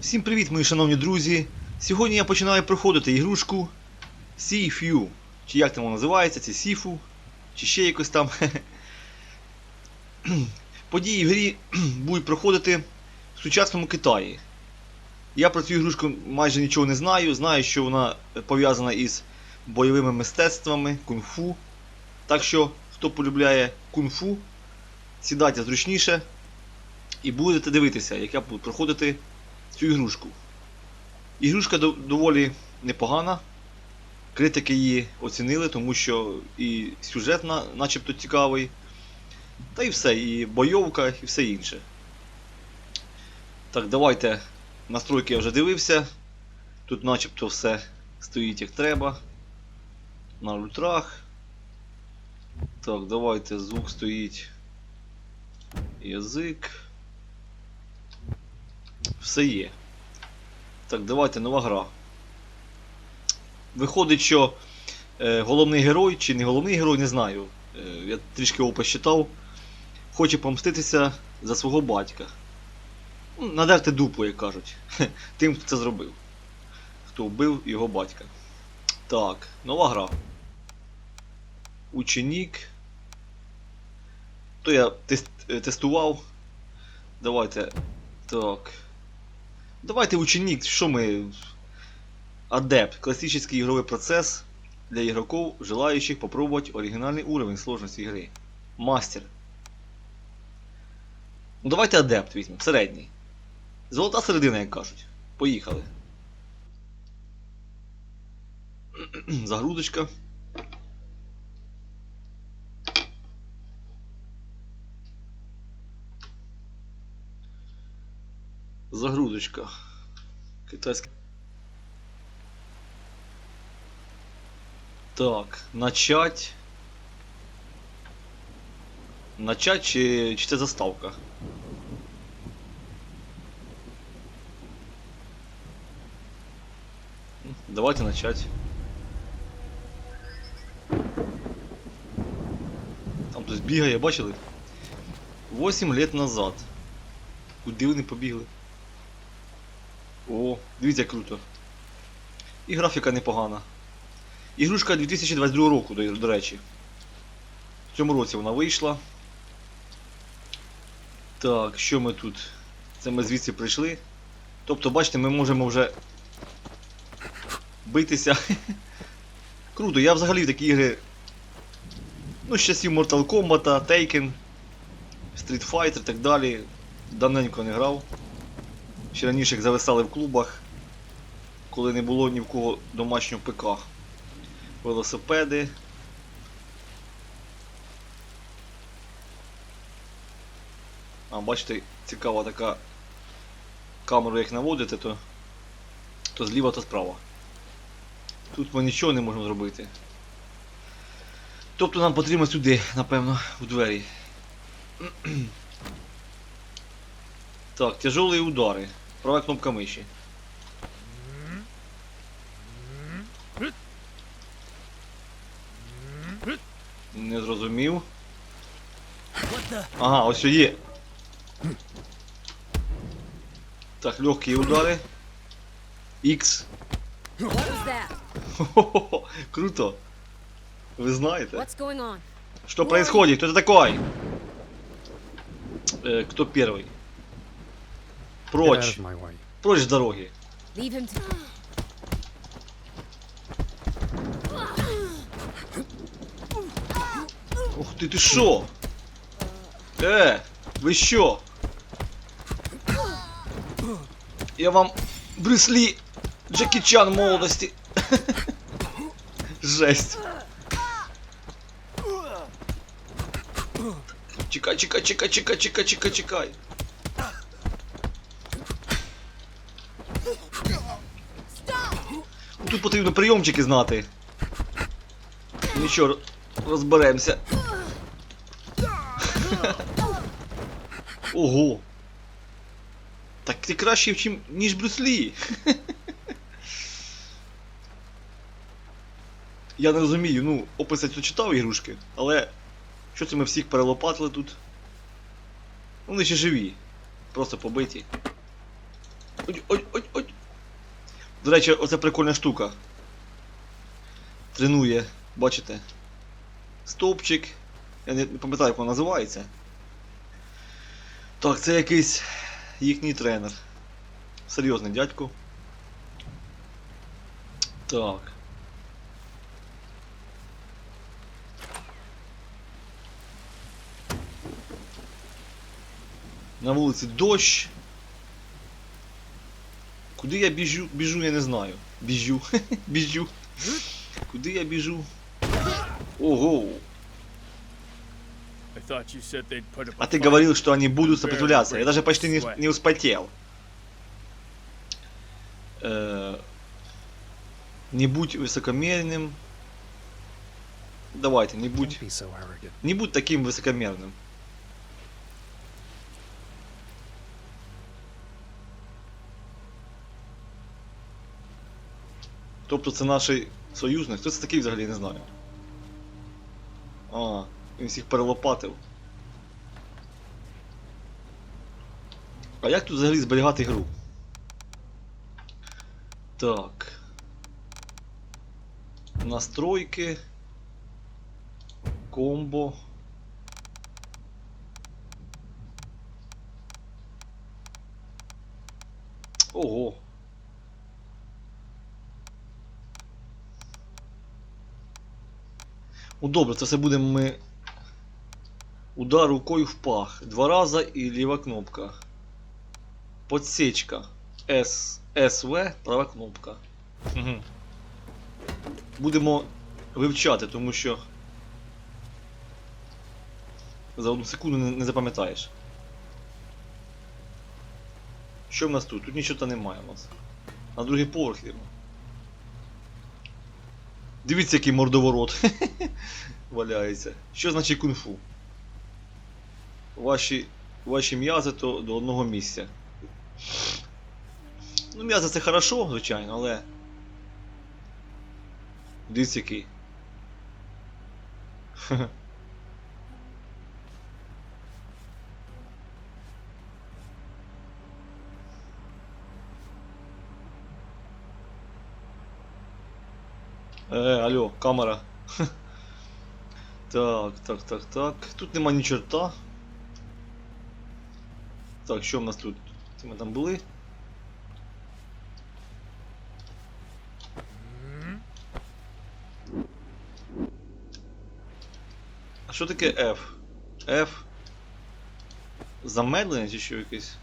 Всім привіт, мої шановні друзі! Сьогодні я починаю проходити ігрушку Сіфю. Чи як там воно називається, це Сіфу, чи ще якось там. Події в грі будуть проходити в сучасному Китаї. Я про цю ігрушку майже нічого не знаю. Знаю, що вона пов'язана із бойовими мистецтвами, кунг-фу. Так що, хто полюбляє кунг-фу, сідайте зручніше і будете дивитися, як я буду проходити цю ігрушку. Ігрушка доволі непогана. Критики її оцінили, тому що і сюжет на- начебто цікавий. Та і все, і бойовка, і все інше. Так, давайте. Настройки я вже дивився. Тут начебто все стоїть як треба. На ультрах. Так, давайте звук стоїть. Язик. Все є. Так, давайте нова гра. Виходить, що е, головний герой, чи не головний герой, не знаю. Е, я трішки його посчитав. Хоче помститися за свого батька. Ну, надерти дупу, як кажуть. Тим, хто це зробив. Хто вбив його батька. Так, нова гра. Ученік. То я тест, е, тестував. Давайте. Так. Давайте ученик, що ми. Адепт. Классический игровой процесс для игроков, желающих попробовать оригинальный уровень сложности игры. Мастер. Ну давайте адепт візьмемо, середній. Золота середина, як кажуть. Поїхали. Загрузочка. Загрузочка. Китайська. Так, начать. Начать чи, чи це заставка? Ну, Давайте начать. Там хтось бігає, бачили? 8 лет назад. Куди вони побігли? О, дивіться круто. І графіка непогана. Ігрушка 2022 року, до, речі. В цьому році вона вийшла. Так, що ми тут? Це ми звідси прийшли. Тобто, бачите, ми можемо вже битися. Круто, я взагалі в такі ігри. Ну, з часів Mortal Kombat, Taken, Street Fighter і так далі. Давненько не грав. Ще раніше як зависали в клубах, коли не було ні в кого домашнього ПК. Велосипеди. А, бачите, цікава така камеру як наводите, то, то зліва, то справа. Тут ми нічого не можемо зробити. Тобто нам потрібно сюди, напевно, в двері. Так, тяжелые удари. Права кнопка миші. Не зрозумів. Ага, ось є. Так, легкі удари. X. What was that? Хо-хо-хо, Круто. Ви знаєте. What's going on? Что происходит? Кто это такой? Э, кто первый? Прочь. Прочь с дороги. Ух ты, ты шо? Э, вы що? Я вам Брюс Ли, Джеки Чан молодости. Жесть. Чекай, чекай, чекай, чекай, чекай, чекай, чекай. Тут потрібно прийомчики знати. Нічого, розберемося. Ого. Так ти краще, чим, ніж Брюс Лі. Я не розумію, ну, опис я тут читав ігрушки, але що це ми всіх перелопатили тут? Вони ще живі. Просто побиті. Ой, ой, ой. До речі, оце прикольна штука. Тренує, бачите? Стовпчик. Я не пам'ятаю, як вона називається. Так, це якийсь їхній тренер. Серйозний дядько. Так. На вулиці дощ. Куди я біжу, біжу, я не знаю. Біжу. біжу. Куди я біжу? Ого. I thought you said they'd put up А a ты fight. говорил, что они будут сопротивляться. Я даже почти не, не успотел. Э, не будь высокомерным. Давайте, не будь, Don't be so arrogant. не будь таким высокомерным. Тобто це наш союзник. Хто це такий взагалі не знаю. А, він всіх перелопатив. А як тут взагалі зберігати гру? Так. Настройки. Комбо. Ого. Ну добре, це все будемо ми. Удар рукою в пах. Два рази і ліва кнопка. Подсечка. С, СВ, права кнопка. Мгм. Будемо вивчати, тому що за одну секунду не, не запам'ятаєш. Що в нас тут? Тут нічого немає у нас. На другий поверх йдемо. Дивіться, який мордоворот валяється. Що значить кунг-фу? Ваші, ваші м'язи то до одного місця. Ну, м'язи це хорошо, звичайно, але. Дивіться який. Е, алло, камера. Так, так, так, так. Тут нема ні черта. Так, що в нас тут? Це ми там були. А що таке F? F? Замедлення чи що якесь?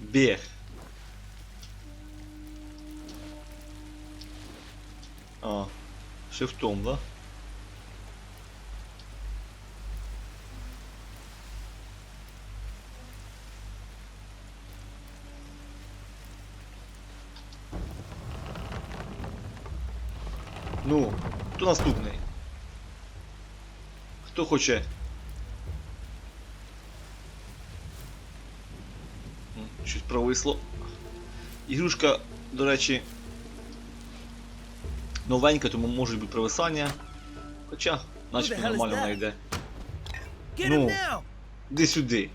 Біг. А, шифтом, да? Ну, хто наступний? Хто хоче? Щось провисло. Ігрушка, до речі, новенька, тому можуть бути провисання. Хоча, начебто нормально вона йде. Now! Іди сюди.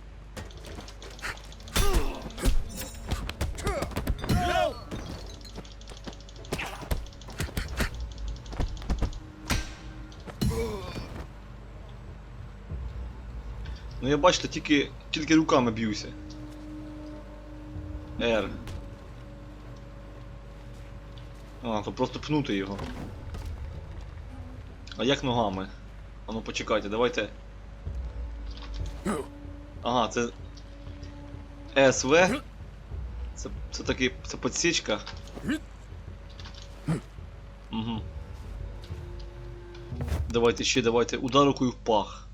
Ну я бачите, тільки, тільки руками б'юся. R. А, то просто пнути його. А як ногами? А ну почекайте, давайте. Ага, це. СВ. Це, це таки. Це подсічка. Угу. Давайте ще, давайте. Удар рукою в пах.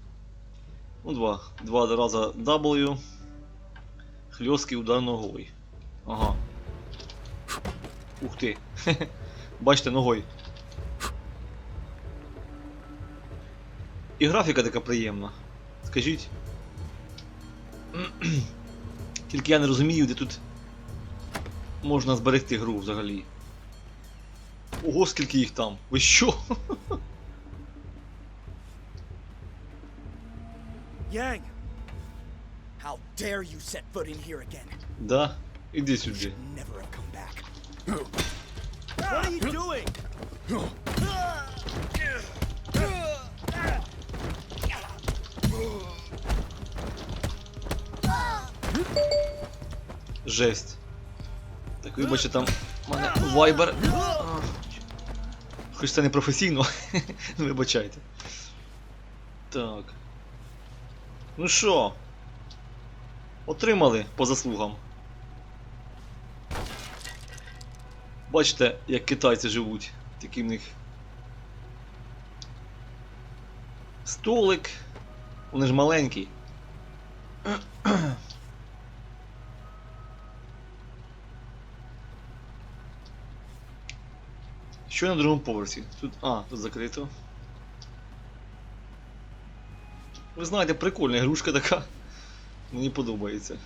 Ну, два. Два рази W. Хльосткий удар ногою. Ага. Ух ти. Бачите, ногою. І графіка така приємна. Скажіть. Тільки я не розумію, де тут можна зберегти гру взагалі. Ого, скільки їх там. Ви що? Yang, How dare you set foot in here again? Да? Іди сюди. Never have. What are you doing? Жесть. Так вибачте, там в мене вайбер. Хоч це не професійно, вибачайте. Так. Ну що? Отримали по заслугам. Бачите, як китайці живуть. Такий в них. Столик. Вони ж маленький. Що на другому поверсі? Тут. А, тут закрито. Ви знаєте, прикольна ігрушка така. Мені подобається.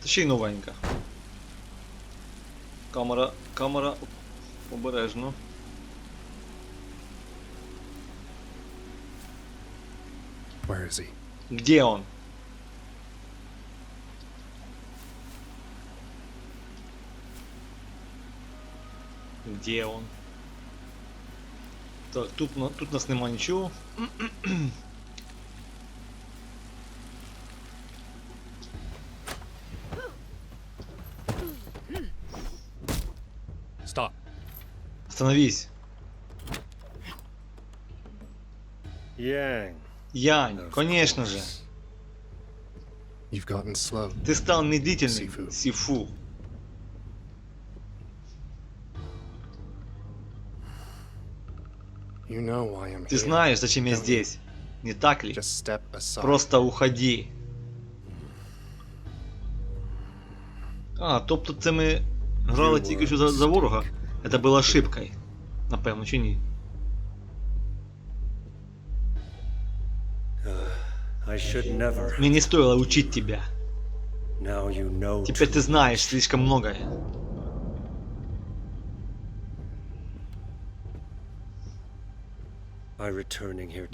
Та ще й новенька. Камера. Камера. Обережно. Where is he? Где он? Где он? Так, тут, тут нас нема нічого. Остановись. Yang. Янь, конечно же. Ты стал медлительным, Сифу. Ты знаешь, зачем я здесь. Не так ли? Просто уходи. А, тобто це ми грали тільки що за, за ворога. Це була ошибкою. Напевно, чи ні? Never. Мне не стоило учить тебя. Теперь ты знаешь слишком многое.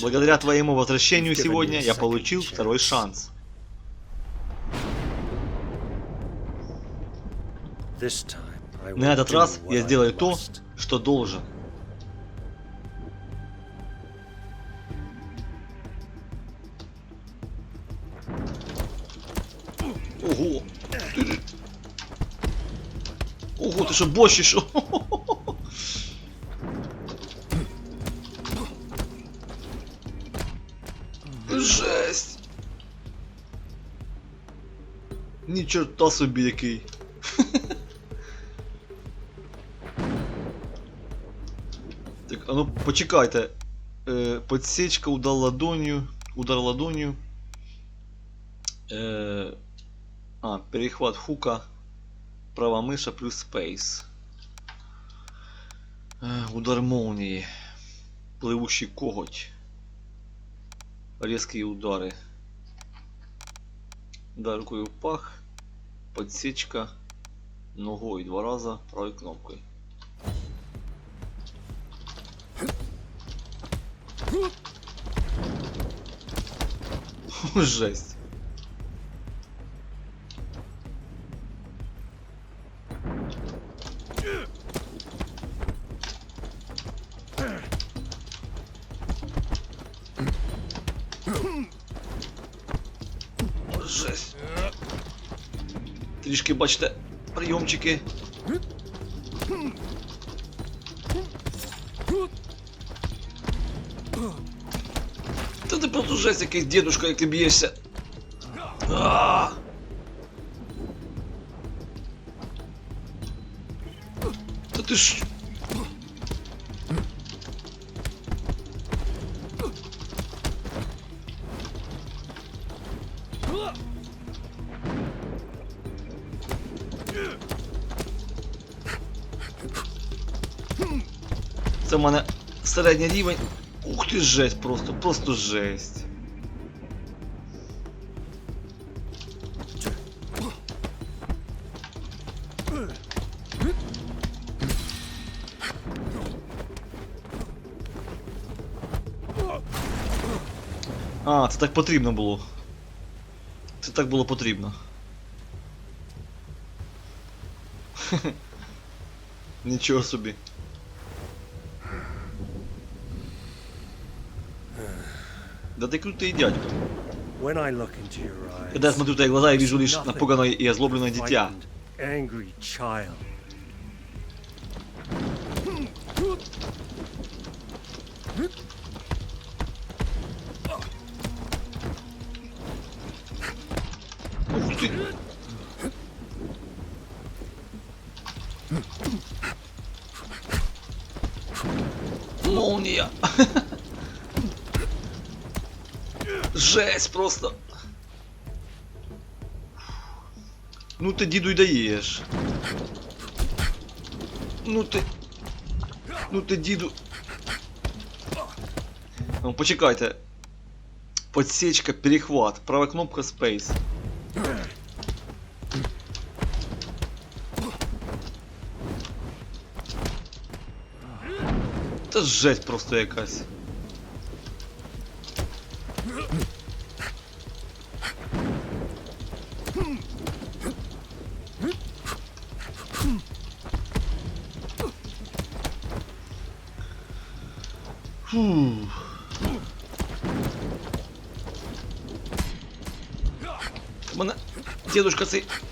Благодаря твоему возвращению сегодня я получил второй шанс. This time На этот do раз what я I сделаю то, must. что должен. Ого! Ого, ти що борщ ішов? Жесть! Ні чорта собі який. Почекайте. Е, подсечка, удар ладонью. Удар ладонью. Е, а, перехват хука. Права миша плюс спейс. Е, удар молнии. Пливущий коготь. Резкие удары. Удар рукою в пах. Подсечка. Ногою два раза. Правой кнопкой. Жесть. Жесть. Трішки, бачите, прийомчики. ти просто жесть якийсь дедушка, як ти б'єшся. А! Та ти ж. Це в мене середній рівень. Ух ти жесть просто, просто жесть. А, це так потрібно було. Це так було потрібно. Нічого собі. Да ты крутый eyes, Когда я смотрю в твои глаза, я вижу лишь напуганное и озлобленное дитя. ти діду й даєш. Ну ти. Ну ти діду. Ну, почекайте. Подсечка, перехват. Права кнопка Space. Та жесть просто якась.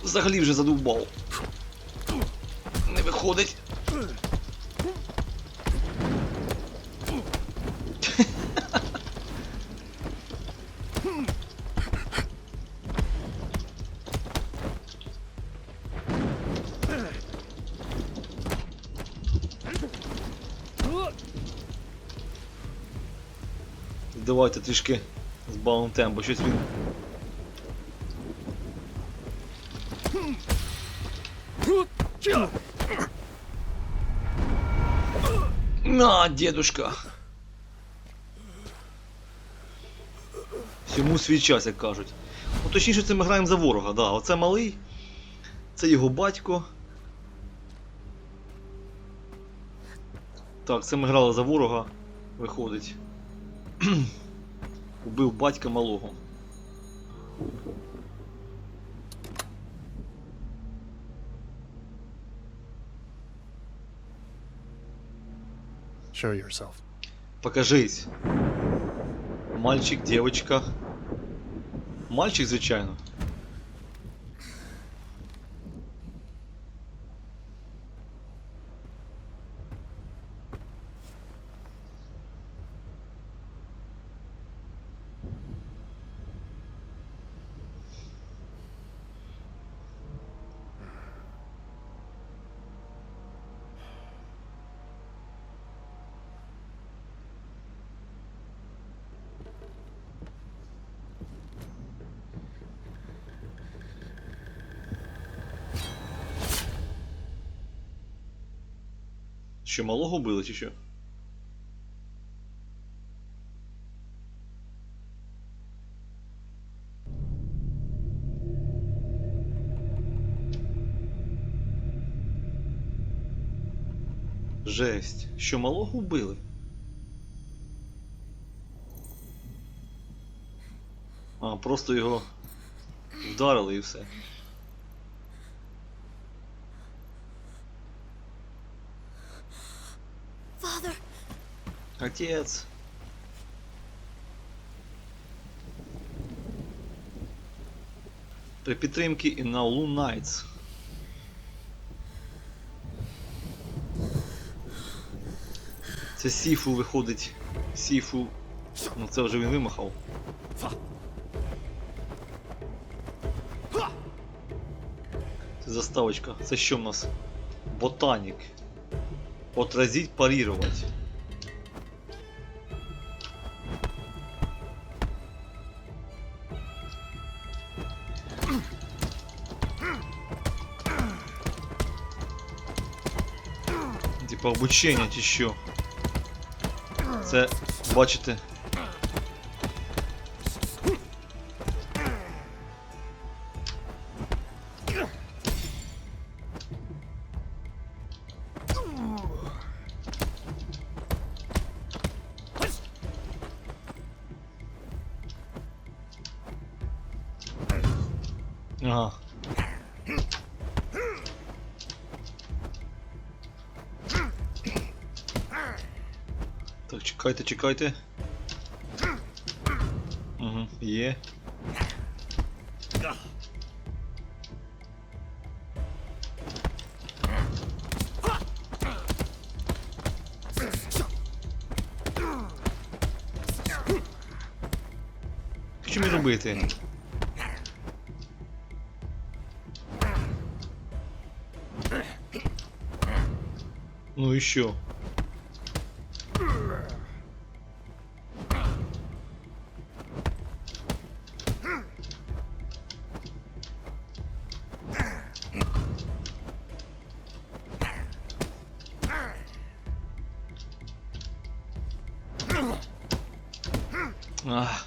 Взагалі вже задовбав. Не виходить. Давайте трішки збавимо темп, бо щось він. На, дедушка. Всьому свій час, як кажуть. Ну, точніше, це ми граємо за ворога, да. Оце малий, це його батько. Так, це ми грали за ворога, виходить. Убив батька малого. Show yourself. Покажись. Мальчик, девочка. Мальчик, звичайно. Що малого били, чи що? Жесть. Що малого вбили? А, просто його вдарили і все. Отец. При підтримці і на Knights. Це Сіфу виходить. Сіфу. Ну це вже він вимахав. Це заставочка. Це що в нас? Ботанік. Отразить, парировать. Обучення чи що. Це, бачите. Так, чекайте, чекайте. Угу, є. Що мені робити? Ну і що? Ах.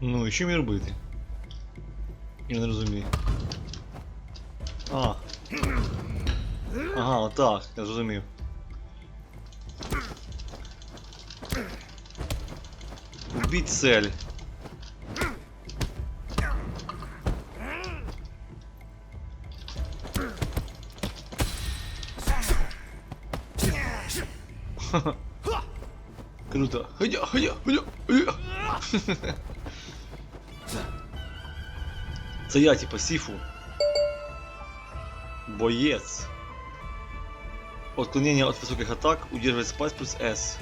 Ну, і що мені робити? Я не розумію. А. Ага, отак, я зрозумів. Убить цель. Круто. Ходя, ходя, ходя, ходя. Це я, типа, Сіфу. Боец. Отклонение от высоких атак, удерживает спайс плюс S.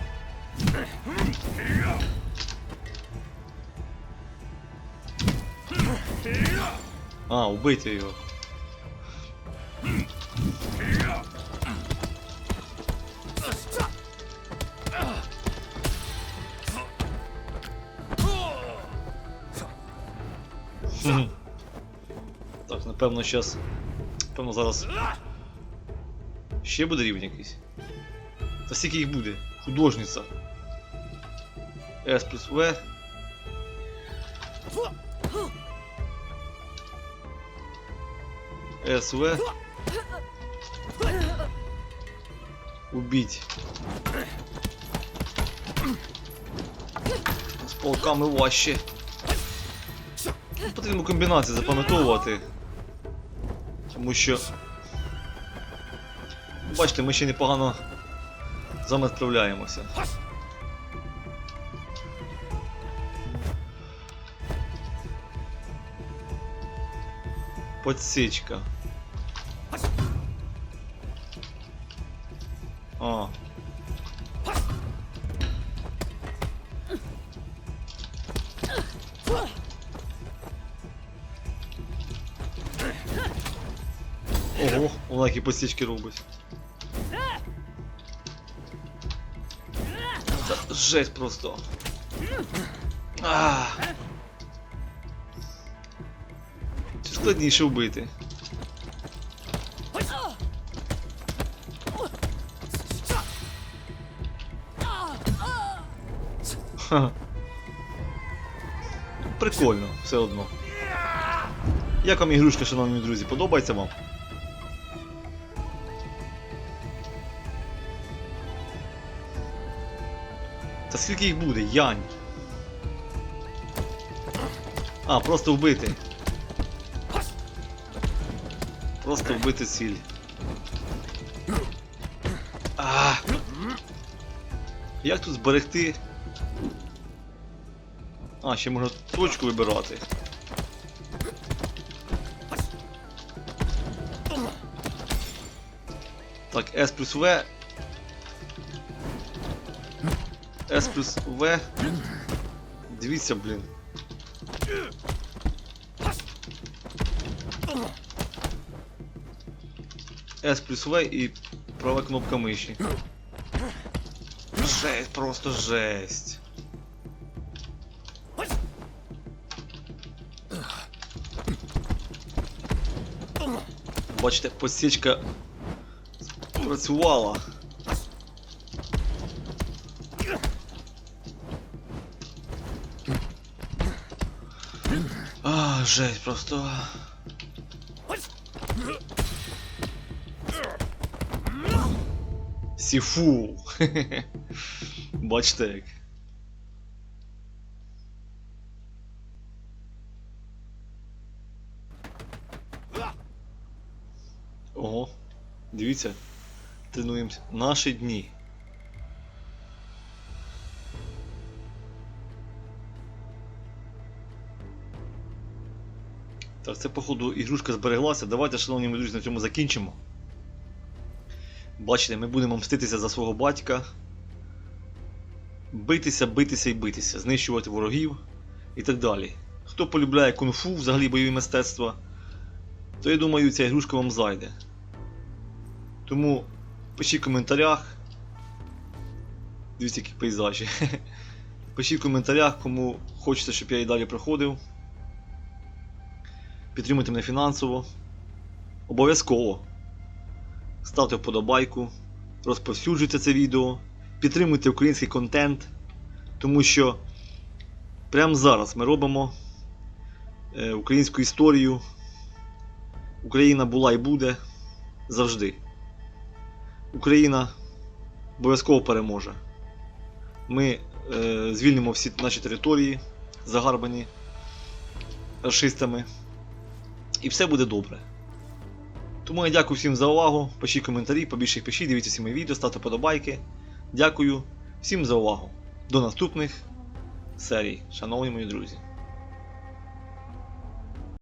А, убийте його. Так, напевно, зараз. Напевно, зараз. Ще буде рівень якийсь. Та скільки їх буде? Художниця. S плюс V. СВ. Убить. З полками важче. Потрібно комбінації запам'ятовувати. Тому що. Бачите, ми ще непогано з вами справляємося. Подсечка. Які робить. Жесть просто. А. Чи складніше вбити? Ха. Прикольно, все одно. Як вам ігрушка, шановні друзі, подобається вам? Скільки їх буде? Янь. А, просто вбити. Просто вбити ціль. А. Як тут зберегти? А, ще можна точку вибирати. Так, S плюс V. S плюс V. Дивіться, блін. S плюс V і права кнопка миші. Жесть, просто жесть. Бачите, посічка працювала. Жесть просто. Сіфу. Бачите як. Ого. Дивіться. Тренуємося. Наші дні. Це, походу, ігрушка збереглася. Давайте, шановні друзі, на цьому закінчимо. Бачите, ми будемо мститися за свого батька. Битися, битися і битися, знищувати ворогів і так далі. Хто полюбляє кунг-фу, взагалі бойові мистецтва, то я думаю, ця ігрушка вам зайде. Тому пишіть в коментарях. Дивіться, які пейзажі. Пишіть в коментарях, кому хочеться, щоб я і далі проходив. Підтримуйте мене фінансово. Обов'язково. Ставте вподобайку, розповсюджуйте це відео, підтримуйте український контент, тому що прямо зараз ми робимо е, українську історію. Україна була і буде завжди. Україна обов'язково переможе. Ми е, звільнимо всі наші території, загарбані расистами. І все буде добре. Тому я дякую всім за увагу. Пишіть коментарі, побільше пишіть, дивіться всі мої відео, ставте подобайки. Дякую всім за увагу. До наступних серій, шановні мої друзі.